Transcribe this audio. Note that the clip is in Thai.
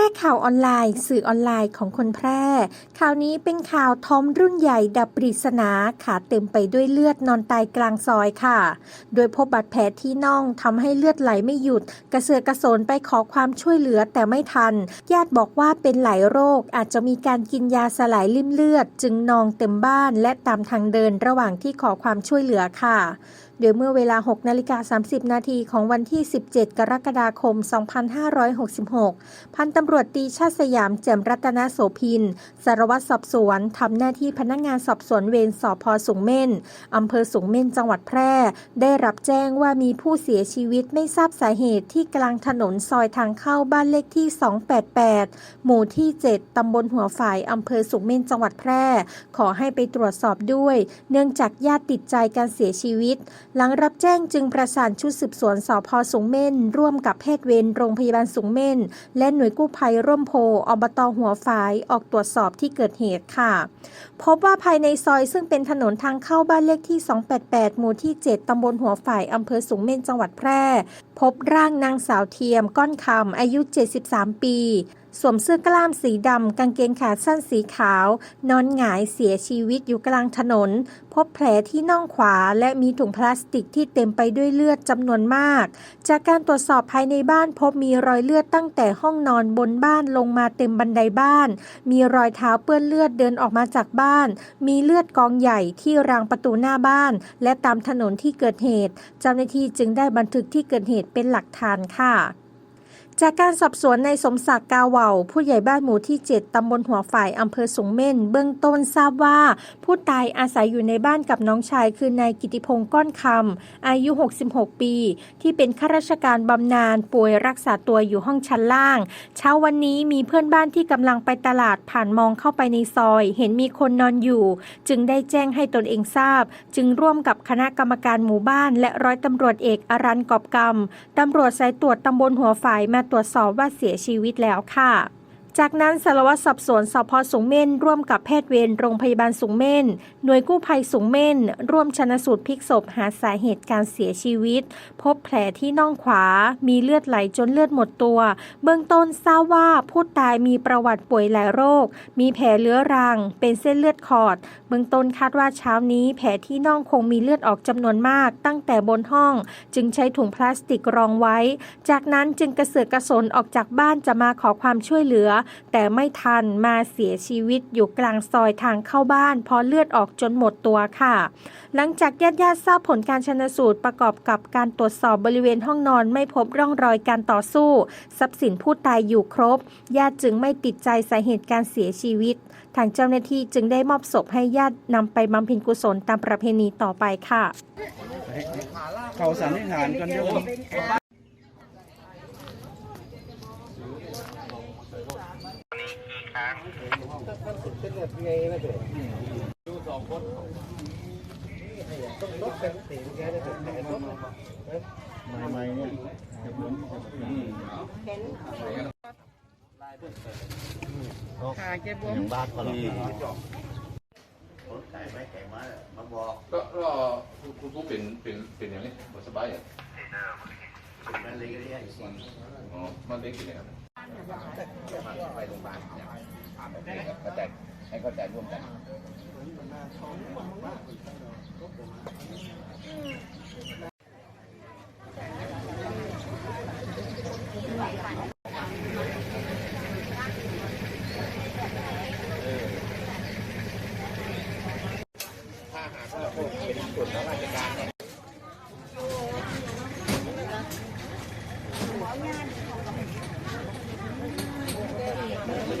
ร่ข่าวออนไลน์ สื่อออนไลน์ของคนแพร่ ข่าวนี้เป็นข่าวทอมรุ่นใหญ่ดับปริศนาขาเต็มไปด้วยเลือดนอนตายกลางซอยค่ะ โดยพบบาดแผลที่น่องทำให้เลือดไหลไม่หยุด กระเสือกกระสนไปขอความช่วยเหลือแต่ไม่ทัน ญาติบอกว่าเป็นหลายโรคอาจจะมีการกินยาสลายริ่มเลือด จึงนองเต็มบ้านและตามทางเดินระหว่างที่ขอความช่วยเหลือค่ะโดยเมื่อเวลา 6 นาฬิกา 30 นาทีของวันที่ 17 กรกฎาคม 2566 พันตำรวจตีชาติสยามแจ่มรัตนโสพิน สารวัตรสอบสวนทำหน้าที่พนักงานสอบสวนเวรสพสูงเม่นอำเภอสูงเม่นจังหวัดแพร่ ได้รับแจ้งว่ามีผู้เสียชีวิตไม่ทราบสาเหตุที่กลางถนนซอยทางเข้าบ้านเลขที่ 288 หมู่ที่ 7 ตำบลหัวฝ่ายอำเภอสูงเม่นจังหวัดแพร่ ขอให้ไปตรวจสอบด้วย เนื่องจากญาติติดใจการเสียชีวิต หลังรับแจ้งจึงประสานชุดสืบสวนสพสูงเม่นร่วมกับแพทย์เวรโรงพยาบาลสูงเม่นและหน่วยกู้ภัยร่มโพอบตหัวฝายออกตรวจสอบที่เกิดเหตุค่ะ พบว่าภายในซอยซึ่งเป็นถนนทางเข้าบ้านเลขที่ 288 หมู่ที่ 7 ตำบลหัวฝายอำเภอสูงเม่นจังหวัดแพร่ พบร่างนางสาวเทียมก้อนคำอายุ 73 ปีสวมเสื้อกล้ามสีดำกางเกงขาสั้นสีขาว นอนหงายเสียชีวิตอยู่กลางถนน พบแผลที่น่องขวา และมีถุงพลาสติกที่เต็มไปด้วยเลือดจำนวนมาก จากการตรวจสอบภายในบ้านพบมีรอยเลือดตั้งแต่ห้องนอนบนบ้านลงมาเต็มบันไดบ้าน มีรอยเท้าเปื้อนเลือดเดินออกมาจากบ้าน มีเลือดกองใหญ่ที่รางประตูหน้าบ้าน และตามถนนที่เกิดเหตุ เจ้าหน้าที่จึงได้บันทึกที่เกิดเหตุเป็นหลักฐานค่ะ จากการสอบสวนในสมศักดิ์กาเหว่าผู้ใหญ่บ้านหมู่ที่ 7 ตำบลหัวฝ่ายอำเภอสูงเม่น เบื้องต้นทราบว่า ผู้ตายอาศัยอยู่ในบ้านกับน้องชาย คือนายกิติพงศ์ก้อนคำอายุ 66 ปี ที่เป็นข้าราชการบำนาญป่วยรักษาตัวอยู่ห้องชั้นล่าง เช้าวันนี้มีเพื่อนบ้านที่กำลังไปตลาดผ่านมองเข้าไปในซอย เห็นมีคนนอนอยู่ จึงได้แจ้งให้ตนเองทราบ จึงร่วมกับคณะกรรมการหมู่บ้าน และร้อยตำรวจเอกอรันกอบกำตำรวจสายตรวจตำบลหัวฝ่ายมาตรวจสอบว่าเสียชีวิตแล้วค่ะ จากนั้นสารวัตรสอบสวนสพสูงเม่นร่วมกับแพทย์เวรโรงพยาบาลสูงเม่นหน่วยกู้ภัยสูงเม่นร่วมชนสูตรพลิกศพหาสาเหตุการเสียชีวิต พบแผลที่น่องขวา มีเลือดไหลจนเลือดหมดตัว เบื้องต้นทราบว่าผู้ตายมีประวัติป่วยหลายโรค มีแผลเรื้อรัง เป็นเส้นเลือดขอด เบื้องต้นคาดว่าเช้านี้ แผลที่น่องคงมีเลือดออกจำนวนมาก ตั้งแต่บนห้อง จึงใช้ถุงพลาสติกรองไว้ จากนั้นจึงกระเสือกกระสนออกจากบ้านจะมาขอความช่วยเหลือแต่ไม่ทันมาเสียชีวิตอยู่กลางซอยทางเข้าบ้านเพราะเลือดออกจนหมดตัวค่ะ หลังจากญาติญาติทราบผลการชนสูตรประกอบกับการตรวจสอบบริเวณห้องนอนไม่พบร่องรอยการต่อสู้ ทรัพย์สินผู้ตายอยู่ครบ ญาติจึงไม่ติดใจสาเหตุการเสียชีวิต ทางเจ้าหน้าที่จึงได้มอบศพให้ญาตินำไปบำเพ็ญกุศลตามประเพณีต่อไปค่ะ เขาสันนิษฐานกันโย มไม่ไม่เนี่ยจะเหมือนขาเจ็บวมอย่างบ้านเขาหรอกก็ก็คุณผู้เป็นเป็นเป็นอย่างนี้บ่สบายอะมันเล็กอ๋อมันเล็กกี่นะครับไปโรงพยาบาล เข้าใจให้เข้าใจร่วมกัน